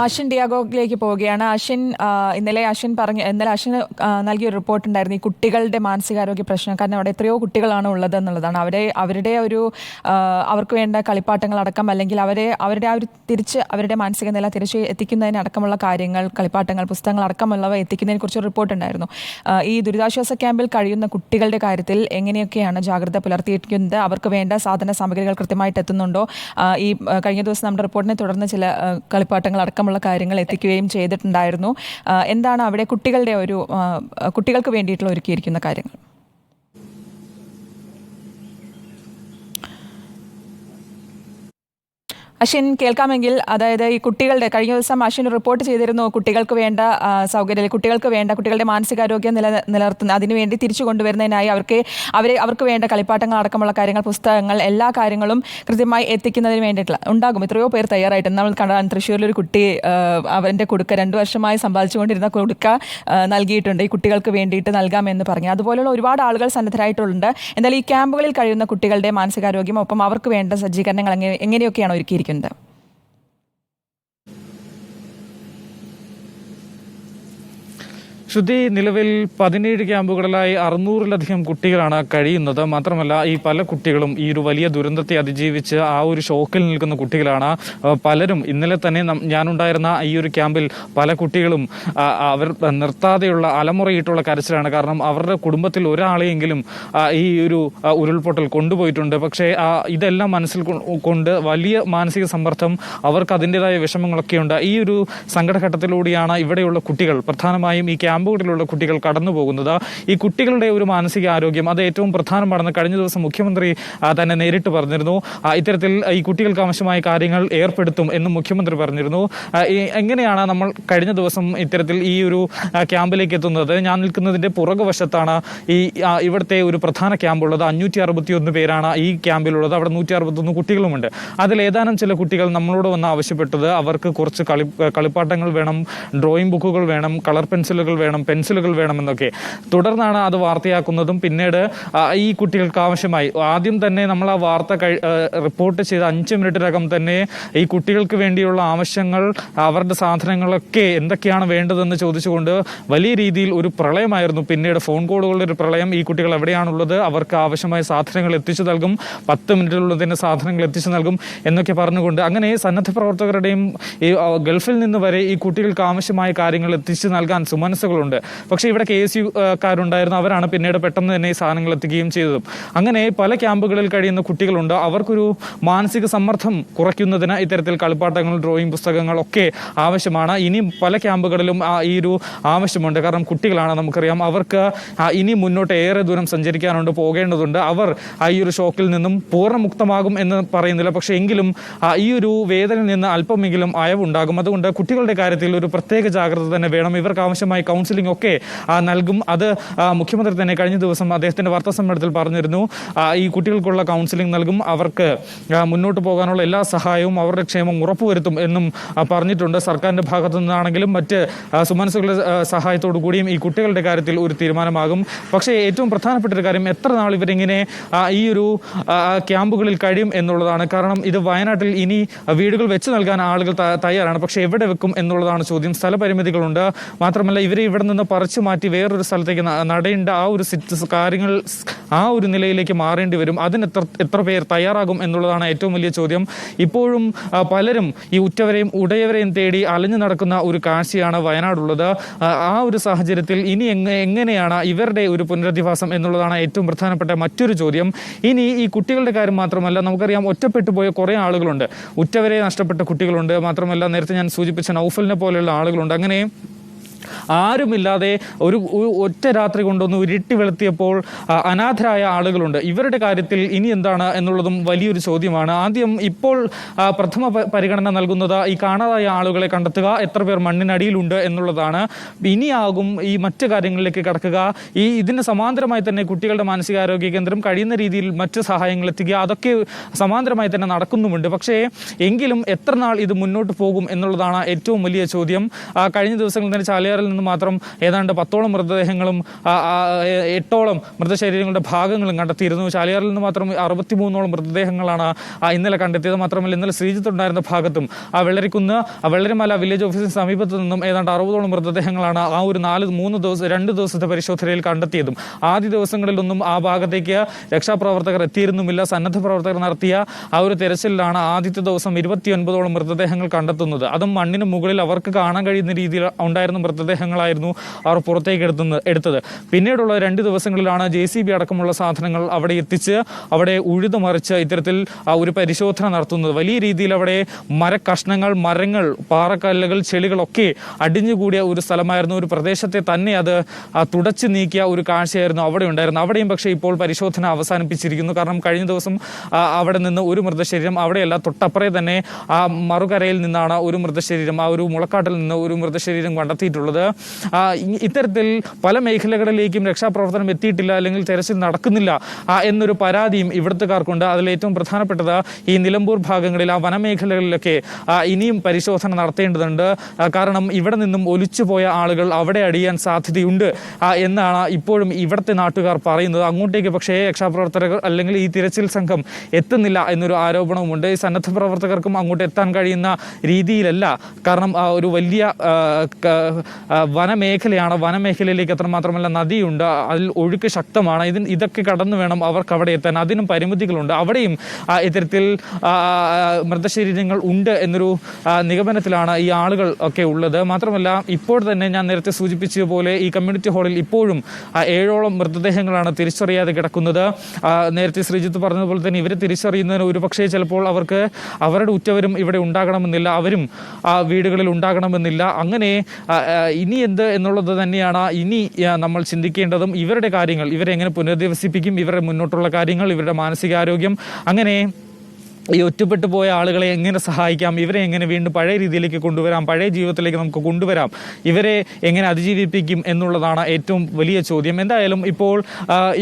ആഷിൻ ഡിയാഗോയിലേക്ക് പോവുകയാണ്. ആഷിൻ ഇന്നലെ അശ്വിൻ പറഞ്ഞ ഇന്നലെ അശ്വിൻ നൽകിയ ഒരു റിപ്പോർട്ട് ഉണ്ടായിരുന്നു ഈ കുട്ടികളുടെ മാനസികാരോഗ്യ പ്രശ്നം. കാരണം അവിടെ എത്രയോ കുട്ടികളാണ് ഉള്ളത് എന്നുള്ളതാണ്. അവരെ അവരുടെ ഒരു അവർക്ക് വേണ്ട കളിപ്പാട്ടങ്ങളടക്കം അല്ലെങ്കിൽ അവരെ അവരുടെ ആ ഒരു തിരിച്ച് അവരുടെ മാനസിക നില തിരിച്ച് എത്തിക്കുന്നതിനടക്കമുള്ള കാര്യങ്ങൾ കളിപ്പാട്ടങ്ങൾ പുസ്തകങ്ങൾ അടക്കമുള്ളവ എത്തിക്കുന്നതിനെ കുറിച്ച് റിപ്പോർട്ട് ഉണ്ടായിരുന്നു. ഈ ദുരിതാശ്വാസ ക്യാമ്പിൽ കഴിയുന്ന കുട്ടികളുടെ കാര്യത്തിൽ എങ്ങനെയൊക്കെയാണ് ജാഗ്രത പുലർത്തിയിരിക്കുന്നത്? അവർക്ക് വേണ്ട സാധന സാമഗ്രികൾ കൃത്യമായിട്ട് എത്തുന്നുണ്ടോ? ഈ കഴിഞ്ഞ ദിവസം നമ്മുടെ റിപ്പോർട്ടിനെ തുടർന്ന് ചില കളിപ്പാട്ടങ്ങൾ കളിപ്പാട്ടങ്ങൾ അടക്കമുള്ള കാര്യങ്ങൾ എത്തിക്കുകയും ചെയ്തിട്ടുണ്ടായിരുന്നു. എന്താണ് അവിടെ കുട്ടികളുടെ ഒരു കുട്ടികൾക്ക് വേണ്ടിയിട്ടുള്ള ഒരുക്കിയിരിക്കുന്ന കാര്യങ്ങൾ? അശ്വിൻ കേൾക്കാമെങ്കിൽ അതായത് ഈ കുട്ടികളുടെ കഴിഞ്ഞ ദിവസം അശ്വിൻ റിപ്പോർട്ട് ചെയ്തിരുന്നു കുട്ടികൾക്ക് വേണ്ട സൗകര്യം കുട്ടികൾക്ക് വേണ്ട കുട്ടികളുടെ മാനസികാരോഗ്യം നില നിലനിർത്തുന്ന അതിനുവേണ്ടി തിരിച്ചു കൊണ്ടുവരുന്നതിനായി അവർക്ക് അവരെ അവർക്ക് വേണ്ട കളിപ്പാട്ടങ്ങൾ അടക്കമുള്ള കാര്യങ്ങൾ പുസ്തകങ്ങൾ എല്ലാ കാര്യങ്ങളും കൃത്യമായി എത്തിക്കുന്നതിന് വേണ്ടിയിട്ടുള്ള ഉണ്ടാകും. എത്രയോ പേർ തയ്യാറായിട്ട് നമ്മൾ കണ്ടാൽ തൃശ്ശൂരിലൊരു കുട്ടി ആ, അവന്റെ കൊടുക്ക രണ്ട് വർഷമായി സമ്പാദിച്ചുകൊണ്ടിരുന്ന കൊടുക്ക നൽകിയിട്ടുണ്ട്. ഈ കുട്ടികൾക്ക് വേണ്ടിയിട്ട് നൽകാമെന്ന് പറഞ്ഞു. അതുപോലുള്ള ഒരുപാട് ആളുകൾ സന്നദ്ധരായിട്ടുണ്ട് എന്നാൽ ഈ ക്യാമ്പുകളിൽ കഴിയുന്ന കുട്ടികളുടെ മാനസികാരോഗ്യം ഒപ്പം അവർക്ക് വേണ്ട സജ്ജീകരണങ്ങൾ എങ്ങനെ എങ്ങനെയൊക്കെയാണ് ഒരുക്കിയിരിക്കുന്നത്? Canada. ശ്രുതി നിലവിൽ പതിനേഴ് ക്യാമ്പുകളിലായി അറുന്നൂറിലധികം കുട്ടികളാണ് കഴിയുന്നത്. മാത്രമല്ല ഈ പല കുട്ടികളും ഈ ഒരു വലിയ ദുരന്തത്തെ അതിജീവിച്ച് ആ ഒരു ഷോക്കിൽ നിൽക്കുന്ന കുട്ടികളാണ്. പലരും ഇന്നലെ തന്നെ ഞാനുണ്ടായിരുന്ന ഈ ഒരു ക്യാമ്പിൽ പല കുട്ടികളും അവർ നിർത്താതെയുള്ള അലമുറയിട്ടുള്ള കരച്ചിലാണ്. കാരണം അവരുടെ കുടുംബത്തിൽ ഒരാളെയെങ്കിലും ഈ ഒരു ഉരുൾപൊട്ടൽ കൊണ്ടുപോയിട്ടുണ്ട്. പക്ഷേ ഇതെല്ലാം മനസ്സിൽ കൊണ്ട് വലിയ മാനസിക സമ്മർദ്ദം അവർക്ക് അതിന്റെതായ വിഷമങ്ങളൊക്കെയുണ്ട്. ഈ ഒരു സങ്കടഘട്ടത്തിലൂടെയാണ് ഇവിടെയുള്ള കുട്ടികൾ പ്രധാനമായും ഈ ക്യാമ്പുകളിലുള്ള കുട്ടികൾ കടന്നു പോകുന്നത് ഈ കുട്ടികളുടെ ഒരു മാനസിക ആരോഗ്യം അത് ഏറ്റവും പ്രധാനമാണെന്ന് കഴിഞ്ഞ ദിവസം മുഖ്യമന്ത്രി തന്നെ നേരിട്ട് പറഞ്ഞിരുന്നു. ഇത്തരത്തിൽ ഈ കുട്ടികൾക്ക് ആവശ്യമായ കാര്യങ്ങൾ ഏർപ്പെടുത്തും എന്നും മുഖ്യമന്ത്രി പറഞ്ഞിരുന്നു. എങ്ങനെയാണ് നമ്മൾ കഴിഞ്ഞ ദിവസം ഇത്തരത്തിൽ ഈ ഒരു ക്യാമ്പിലേക്ക് എത്തുന്നത്? ഞാൻ നിൽക്കുന്നതിന്റെ പുറകുവശത്താണ് ഈ ഇവിടുത്തെ ഒരു പ്രധാന ക്യാമ്പുള്ളത് അഞ്ഞൂറ്റി അറുപത്തിയൊന്ന് പേരാണ് ഈ ക്യാമ്പിലുള്ളത്. അവിടെ നൂറ്റി അറുപത്തൊന്ന് കുട്ടികളുമുണ്ട്. അതിൽ ഏതാനും ചില കുട്ടികൾ നമ്മളോട് വന്ന് ആവശ്യപ്പെട്ടത് അവർക്ക് കുറച്ച് കളി കളിപ്പാട്ടങ്ങൾ വേണം ഡ്രോയിങ് ബുക്കുകൾ വേണം കളർ പെൻസിലുകൾ വേണം പെൻസിലുകൾ വേണമെന്നൊക്കെ. തുടർന്നാണ് അത് വാർത്തയാക്കുന്നതും. പിന്നീട് ഈ കുട്ടികൾക്ക് ആവശ്യമായി. ആദ്യം തന്നെ നമ്മൾ ആ വാർത്ത റിപ്പോർട്ട് ചെയ്ത അഞ്ച് മിനിറ്റിനകം തന്നെ ഈ കുട്ടികൾക്ക് വേണ്ടിയുള്ള ആവശ്യങ്ങൾ അവരുടെ സാധനങ്ങളൊക്കെ എന്തൊക്കെയാണ് വേണ്ടതെന്ന് ചോദിച്ചുകൊണ്ട് വലിയ രീതിയിൽ ഒരു പ്രളയമായിരുന്നു. പിന്നീട് ഫോൺ കോളുകളുടെ ഒരു പ്രളയം. ഈ കുട്ടികൾ എവിടെയാണുള്ളത്? അവർക്ക് ആവശ്യമായ സാധനങ്ങൾ എത്തിച്ചു നൽകും. പത്ത് മിനിറ്റിലുള്ള തന്നെ സാധനങ്ങൾ എത്തിച്ചു നൽകും എന്നൊക്കെ പറഞ്ഞുകൊണ്ട് അങ്ങനെ സന്നദ്ധ പ്രവർത്തകരുടെയും ഈ ഗൾഫിൽ നിന്ന് വരെ ഈ കുട്ടികൾക്ക് ആവശ്യമായ കാര്യങ്ങൾ എത്തിച്ചു നൽകാൻ സുമനസ്സുകളുണ്ട്. പക്ഷേ ഇവിടെ കെ എസ് യു കാരുണ്ടായിരുന്നു. അവരാണ് പിന്നീട് പെട്ടെന്ന് തന്നെ ഈ സാധനങ്ങൾ എത്തിക്കുകയും ചെയ്തതും. അങ്ങനെ പല ക്യാമ്പുകളിൽ കഴിയുന്ന കുട്ടികളുണ്ട്. അവർക്കൊരു മാനസിക സമ്മർദ്ദം കുറയ്ക്കുന്നതിന് ഇത്തരത്തിൽ കളിപ്പാട്ടങ്ങൾ ഡ്രോയിങ് പുസ്തകങ്ങൾ ഒക്കെ ആവശ്യമാണ്. ഇനി പല ക്യാമ്പുകളിലും ഈ ഒരു ആവശ്യമുണ്ട്. കാരണം കുട്ടികളാണ് നമുക്കറിയാം. അവർക്ക് ഇനി മുന്നോട്ട് ഏറെ ദൂരം സഞ്ചരിക്കാനുണ്ട് പോകേണ്ടതുണ്ട്. അവർ ഈ ഒരു ഷോക്കിൽ നിന്നും പൂർണമുക്തമാകും എന്ന് പറയുന്നില്ല. പക്ഷേ എങ്കിലും ഈ ഒരു വേദനയിൽ നിന്ന് അല്പമെങ്കിലും അയവുണ്ടാകും. അതുകൊണ്ട് കുട്ടികളുടെ കാര്യത്തിൽ ഒരു പ്രത്യേക ജാഗ്രത തന്നെ വേണം. ഇവർക്ക് ആവശ്യമായി കൗൺസിലിംഗ് ഒക്കെ ആ, നൽകും. അത് മുഖ്യമന്ത്രി തന്നെ കഴിഞ്ഞ ദിവസം അദ്ദേഹത്തിന്റെ വാർത്താ സമ്മേളനത്തിൽ പറഞ്ഞിരുന്നു. ഈ കുട്ടികൾക്കുള്ള കൗൺസിലിംഗ് നൽകും. അവർക്ക് മുന്നോട്ട് പോകാനുള്ള എല്ലാ സഹായവും അവരുടെ ക്ഷേമം ഉറപ്പുവരുത്തും എന്നും പറഞ്ഞിട്ടുണ്ട്. സർക്കാരിന്റെ ഭാഗത്തു നിന്നാണെങ്കിലും മറ്റ് സുമനസുകളുടെ സഹായത്തോടു കൂടിയും ഈ കുട്ടികളുടെ കാര്യത്തിൽ ഒരു തീരുമാനമാകും. പക്ഷേ ഏറ്റവും പ്രധാനപ്പെട്ട ഒരു കാര്യം എത്ര നാൾ ഇവരിങ്ങനെ ഈ ഒരു ക്യാമ്പുകളിൽ കഴിയും എന്നുള്ളതാണ്. കാരണം ഇത് വയനാട്ടിൽ ഇനി വീടുകൾ വെച്ച് നൽകാൻ ആളുകൾ തയ്യാറാണ്. പക്ഷേ എവിടെ വെക്കും എന്നുള്ളതാണ് ചോദ്യം. സ്ഥലപരിമിതികളുണ്ട്. മാത്രമല്ല ഇവരെ ഇവിടെ നിന്ന് പറിച്ചു മാറ്റി വേറൊരു സ്ഥലത്തേക്ക് നടേണ്ട ആ ഒരു കാര്യങ്ങൾ ആ ഒരു നിലയിലേക്ക് മാറേണ്ടി വരും. അതിന് എത്ര എത്ര പേർ തയ്യാറാകും എന്നുള്ളതാണ് ഏറ്റവും വലിയ ചോദ്യം. ഇപ്പോഴും പലരും ഈ ഉറ്റവരെയും ഉടയവരെയും തേടി അലഞ്ഞു നടക്കുന്ന ഒരു കാഴ്ചയാണ് വയനാടുള്ളത്. ആ ഒരു സാഹചര്യത്തിൽ ഇനി എങ്ങനെയാണ് ഇവരുടെ ഒരു പുനരധിവാസം എന്നുള്ളതാണ് ഏറ്റവും പ്രധാനപ്പെട്ട മറ്റൊരു ചോദ്യം. ഇനി ഈ കുട്ടികളുടെ കാര്യം മാത്രമല്ല നമുക്കറിയാം ഒറ്റപ്പെട്ടു പോയ കുറേ ആളുകളുണ്ട്. ഉറ്റവരെ നഷ്ടപ്പെട്ട കുട്ടികളുണ്ട്. മാത്രമല്ല നേരത്തെ ഞാൻ സൂചിപ്പിച്ച നൗഫലിനെ പോലെയുള്ള ആളുകളുണ്ട്. അങ്ങനെ ആരുമില്ലാതെ ഒരു ഒറ്റ രാത്രി കൊണ്ടൊന്ന് ഉരുട്ടി വെളുത്തിയപ്പോൾ അനാഥരായ ആളുകളുണ്ട്. ഇവരുടെ കാര്യത്തിൽ ഇനി എന്താണ് എന്നുള്ളതും വലിയൊരു ചോദ്യമാണ്. ആദ്യം ഇപ്പോൾ പ്രഥമ പരിഗണന നൽകുന്നത് ഈ കാണാതായ ആളുകളെ കണ്ടെത്തുക എത്ര പേർ മണ്ണിനടിയിലുണ്ട് എന്നുള്ളതാണ്. ഇനിയാകും ഈ മറ്റു കാര്യങ്ങളിലേക്ക് കടക്കുക. ഈ ഇതിന് സമാന്തരമായി തന്നെ കുട്ടികളുടെ മാനസികാരോഗ്യ കേന്ദ്രം കഴിയുന്ന രീതിയിൽ മറ്റ് സഹായങ്ങൾ എത്തിക്കുക. അതൊക്കെ സമാന്തരമായി തന്നെ നടക്കുന്നുമുണ്ട്. പക്ഷേ എങ്കിലും എത്ര നാൾ ഇത് മുന്നോട്ട് പോകും എന്നുള്ളതാണ് ഏറ്റവും വലിയ ചോദ്യം. കഴിഞ്ഞ ദിവസങ്ങളിൽ തന്നെ ചാലിയാറിൽ നിന്ന് മാത്രം ഏതാണ്ട് പത്തോളം മൃതദേഹങ്ങളും എട്ടോളം മൃതശരീരങ്ങളുടെ ഭാഗങ്ങളും കണ്ടെത്തിയിരുന്നു. ചാലിയാറിൽ നിന്ന് മാത്രം അറുപത്തി മൂന്നോളം മൃതദേഹങ്ങളാണ് ഇന്നലെ കണ്ടെത്തിയത്. മാത്രമല്ല ഇന്നലെ ശ്രീജിത്ത് ഉണ്ടായിരുന്ന ഭാഗത്തും ആ വെള്ളരിക്കുന്ന് വെള്ളരിമല വില്ലേജ് ഓഫീസിന് സമീപത്ത് നിന്നും ഏതാണ്ട് അറുപതോളം മൃതദേഹങ്ങളാണ് ആ ഒരു നാല് മൂന്ന് ദിവസം രണ്ട് ദിവസത്തെ പരിശോധനയിൽ കണ്ടെത്തിയതും. ആദ്യ ദിവസങ്ങളിലൊന്നും ആ ഭാഗത്തേക്ക് രക്ഷാപ്രവർത്തകർ എത്തിയിരുന്നുമില്ല. സന്നദ്ധ പ്രവർത്തകർ നടത്തിയ ആ ഒരു തെരച്ചിലാണ് ആദ്യത്തെ ദിവസം ഇരുപത്തിയൊൻപതോളം മൃതദേഹങ്ങൾ കണ്ടെത്തുന്നത്. അതും മണ്ണിന് മുകളിൽ അവർക്ക് കാണാൻ കഴിയുന്ന രീതിയിൽ ഉണ്ടായിരുന്ന മൃതദേഹങ്ങളായിരുന്നു അവർ പുറത്തേക്ക് എടുത്തുന്ന എടുത്തത്. പിന്നീടുള്ള രണ്ട് ദിവസങ്ങളിലാണ് ജെ സി ബി അടക്കമുള്ള സാധനങ്ങൾ അവിടെ എത്തിച്ച് അവിടെ ഉഴുതു മറിച്ച് ഇത്തരത്തിൽ ഒരു പരിശോധന നടത്തുന്നത്. വലിയ രീതിയിൽ അവിടെ മരക്കഷ്ണങ്ങൾ മരങ്ങൾ പാറക്കല്ലുകൾ ചെളികളൊക്കെ അടിഞ്ഞുകൂടിയ ഒരു സ്ഥലമായിരുന്നു. ഒരു പ്രദേശത്തെ തന്നെ അത് തുടച്ചു നീക്കിയ ഒരു കാഴ്ചയായിരുന്നു അവിടെ ഉണ്ടായിരുന്നു അവിടെയും പക്ഷേ ഇപ്പോൾ പരിശോധന അവസാനിപ്പിച്ചിരിക്കുന്നു. കാരണം കഴിഞ്ഞ ദിവസം അവിടെ നിന്ന് ഒരു മൃതശരീരം അവിടെയല്ല തൊട്ടപ്പുറേ തന്നെ ആ മറുകരയിൽ നിന്നാണ് ഒരു മൃതശരീരം ആ ഒരു മുളക്കാട്ടിൽ നിന്ന് ഒരു മൃതശരീരം കണ്ടെത്തിയിട്ടുള്ളത്. ഇത്തരത്തിൽ പല മേഖലകളിലേക്കും രക്ഷാപ്രവർത്തനം എത്തിയിട്ടില്ല അല്ലെങ്കിൽ തെരച്ചിൽ നടക്കുന്നില്ല എന്നൊരു പരാതിയും ഇവിടുത്തുകാർക്കുണ്ട്. അതിൽ ഏറ്റവും പ്രധാനപ്പെട്ടത് ഈ നിലമ്പൂർ ഭാഗങ്ങളിൽ ആ വനമേഖലകളിലൊക്കെ ഇനിയും പരിശോധന നടത്തേണ്ടതുണ്ട്. കാരണം ഇവിടെ നിന്നും ഒലിച്ചുപോയ ആളുകൾ അവിടെ അടിയാൻ സാധ്യതയുണ്ട് എന്നാണ് ഇപ്പോഴും ഇവിടുത്തെ നാട്ടുകാർ പറയുന്നത്. അങ്ങോട്ടേക്ക് പക്ഷേ രക്ഷാപ്രവർത്തകർ അല്ലെങ്കിൽ ഈ തിരച്ചിൽ സംഘം എത്തുന്നില്ല എന്നൊരു ആരോപണവുമുണ്ട്. ഈ സന്നദ്ധ പ്രവർത്തകർക്കും അങ്ങോട്ട് എത്താൻ കഴിയുന്ന രീതിയിലല്ല. കാരണം ഒരു വലിയ വനമേഖലയാണ്. വനമേഖലയിലേക്ക് എത്രമാത്രമല്ല നദിയുണ്ട് അതിൽ ഒഴുക്ക് ശക്തമാണ്. ഇതിന് ഇതൊക്കെ കടന്നു വേണം അവർക്ക് അവിടെ എത്താൻ. അതിനും പരിമിതികളുണ്ട്. അവിടെയും ഇത്തരത്തിൽ മൃതശരീരങ്ങൾ ഉണ്ട് എന്നൊരു നിഗമനത്തിലാണ് ഈ ആളുകൾ ഒക്കെ ഉള്ളത്. മാത്രമല്ല ഇപ്പോൾ തന്നെ ഞാൻ നേരത്തെ സൂചിപ്പിച്ചതുപോലെ ഈ കമ്മ്യൂണിറ്റി ഹാളിൽ ഇപ്പോഴും ഏഴോളം മൃതദേഹങ്ങളാണ് തിരിച്ചറിയാതെ കിടക്കുന്നത്. നേരത്തെ ശ്രീജിത്ത് പറഞ്ഞതുപോലെ തന്നെ ഇവരെ തിരിച്ചറിയുന്നതിന് ഒരുപക്ഷേ ചിലപ്പോൾ അവർക്ക് അവരുടെ ഉറ്റവരും ഇവിടെ ഉണ്ടാകണമെന്നില്ല. അവരും വീടുകളിൽ ഉണ്ടാകണമെന്നില്ല. അങ്ങനെ ആ, ഇനി എന്ത് എന്നുള്ളത് തന്നെയാണ് ഇനി നമ്മൾ ചിന്തിക്കേണ്ടതും ഇവരുടെ കാര്യങ്ങൾ ഇവരെ എങ്ങനെ പുനരധിവസിപ്പിക്കും ഇവരുടെ മുന്നോട്ടുള്ള കാര്യങ്ങൾ ഇവരുടെ മാനസികാരോഗ്യം അങ്ങനെ ഈ ഒറ്റപ്പെട്ടു പോയ ആളുകളെ എങ്ങനെ സഹായിക്കാം? ഇവരെ എങ്ങനെ വീണ്ടും പഴയ രീതിയിലേക്ക് കൊണ്ടുവരാം? പഴയ ജീവിതത്തിലേക്ക് നമുക്ക് കൊണ്ടുവരാം? ഇവരെ എങ്ങനെ അതിജീവിപ്പിക്കും എന്നുള്ളതാണ് ഏറ്റവും വലിയ ചോദ്യം. എന്തായാലും ഇപ്പോൾ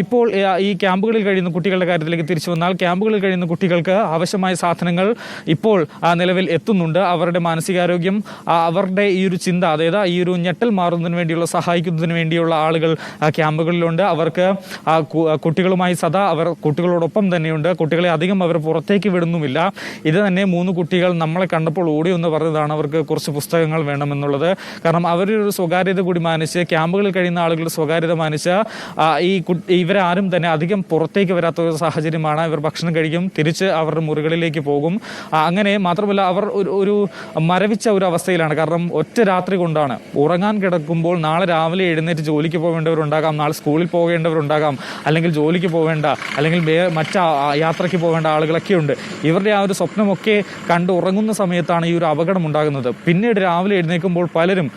ഇപ്പോൾ ഈ ക്യാമ്പുകളിൽ കഴിയുന്ന കുട്ടികളുടെ കാര്യത്തിലേക്ക് തിരിച്ചു വന്നാൽ ക്യാമ്പുകളിൽ കഴിയുന്ന കുട്ടികൾക്ക് ആവശ്യമായ സാധനങ്ങൾ ഇപ്പോൾ നിലവിൽ എത്തുന്നുണ്ട്. അവരുടെ മാനസികാരോഗ്യം അവരുടെ ഈ ഒരു ചിന്ത അതായത് ഈ ഒരു ഞെട്ടൽ മാറുന്നതിന് വേണ്ടിയുള്ള സഹായിക്കുന്നതിന് വേണ്ടിയുള്ള ആളുകൾ ക്യാമ്പുകളിലുണ്ട്. അവർക്ക് കുട്ടികളുമായി സദാ അവർ കുട്ടികളോടൊപ്പം തന്നെയുണ്ട്. കുട്ടികളെ അധികം അവർ പുറത്തേക്ക് വിടുന്നുമില്ല ഇത് തന്നെ മൂന്ന് കുട്ടികൾ നമ്മളെ കണ്ടപ്പോൾ ഓടി എന്ന് പറഞ്ഞതാണ് അവർക്ക് കുറച്ച് പുസ്തകങ്ങൾ വേണമെന്നുള്ളത്. കാരണം അവരൊരു സ്വകാര്യത കൂടി മാനിച്ച് ക്യാമ്പുകളിൽ കഴിയുന്ന ആളുകളുടെ സ്വകാര്യത മാനിച്ച് ഈ ഇവരാരും തന്നെ അധികം പുറത്തേക്ക് വരാത്ത ഒരു സാഹചര്യമാണ്. ഇവർ ഭക്ഷണം കഴിക്കും തിരിച്ച് അവരുടെ മുറികളിലേക്ക് പോകും. അങ്ങനെ മാത്രമല്ല അവർ ഒരു ഒരു മരവിച്ച ഒരു അവസ്ഥയിലാണ്. കാരണം ഒറ്റ രാത്രി കൊണ്ടാണ്. ഉറങ്ങാൻ കിടക്കുമ്പോൾ നാളെ രാവിലെ എഴുന്നേറ്റ് ജോലിക്ക് പോകേണ്ടവരുണ്ടാകാം നാളെ സ്കൂളിൽ പോകേണ്ടവരുണ്ടാകാം അല്ലെങ്കിൽ ജോലിക്ക് പോവേണ്ട അല്ലെങ്കിൽ മറ്റ യാത്രയ്ക്ക് പോകേണ്ട ആളുകളൊക്കെ ഉണ്ട് ഇവരുടെ ആ ഒരു സ്വപ്നമൊക്കെ കണ്ട് ഉറങ്ങുന്ന സമയത്താണ് ഈ ഒരു അപകടം ഉണ്ടാകുന്നത് പിന്നീട് രാവിലെ എഴുന്നേൽക്കുമ്പോൾ പലരും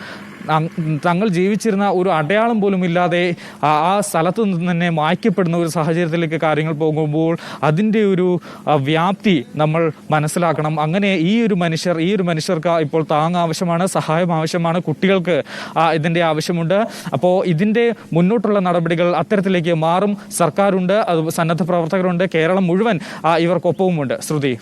തങ്ങൾ ജീവിച്ചിരുന്ന ഒരു അടയാളം പോലും ഇല്ലാതെ ആ സ്ഥലത്തു നിന്ന് തന്നെ മായ്ക്കപ്പെടുന്ന ഒരു സാഹചര്യത്തിലേക്ക് കാര്യങ്ങൾ പോകുമ്പോൾ അതിന്റെ ഒരു വ്യാപ്തി നമ്മൾ മനസ്സിലാക്കണം. അങ്ങനെ ഈ ഒരു മനുഷ്യർ ഈ ഒരു മനുഷ്യർക്ക് ഇപ്പോൾ താങ് ആവശ്യമാണ് സഹായം ആവശ്യമാണ് കുട്ടികൾക്ക് ഇതിന്റെ ആവശ്യമുണ്ട്. അപ്പോൾ ഇതിന്റെ മുന്നോട്ടുള്ള നടപടികൾ അത്തരത്തിലേക്ക് മാറും. സർക്കാരുണ്ട് അത് സന്നദ്ധ പ്രവർത്തകരുണ്ട് കേരളം മുഴുവൻ ഇവർക്കൊപ്പവുമുണ്ട്. ശ്രുതി.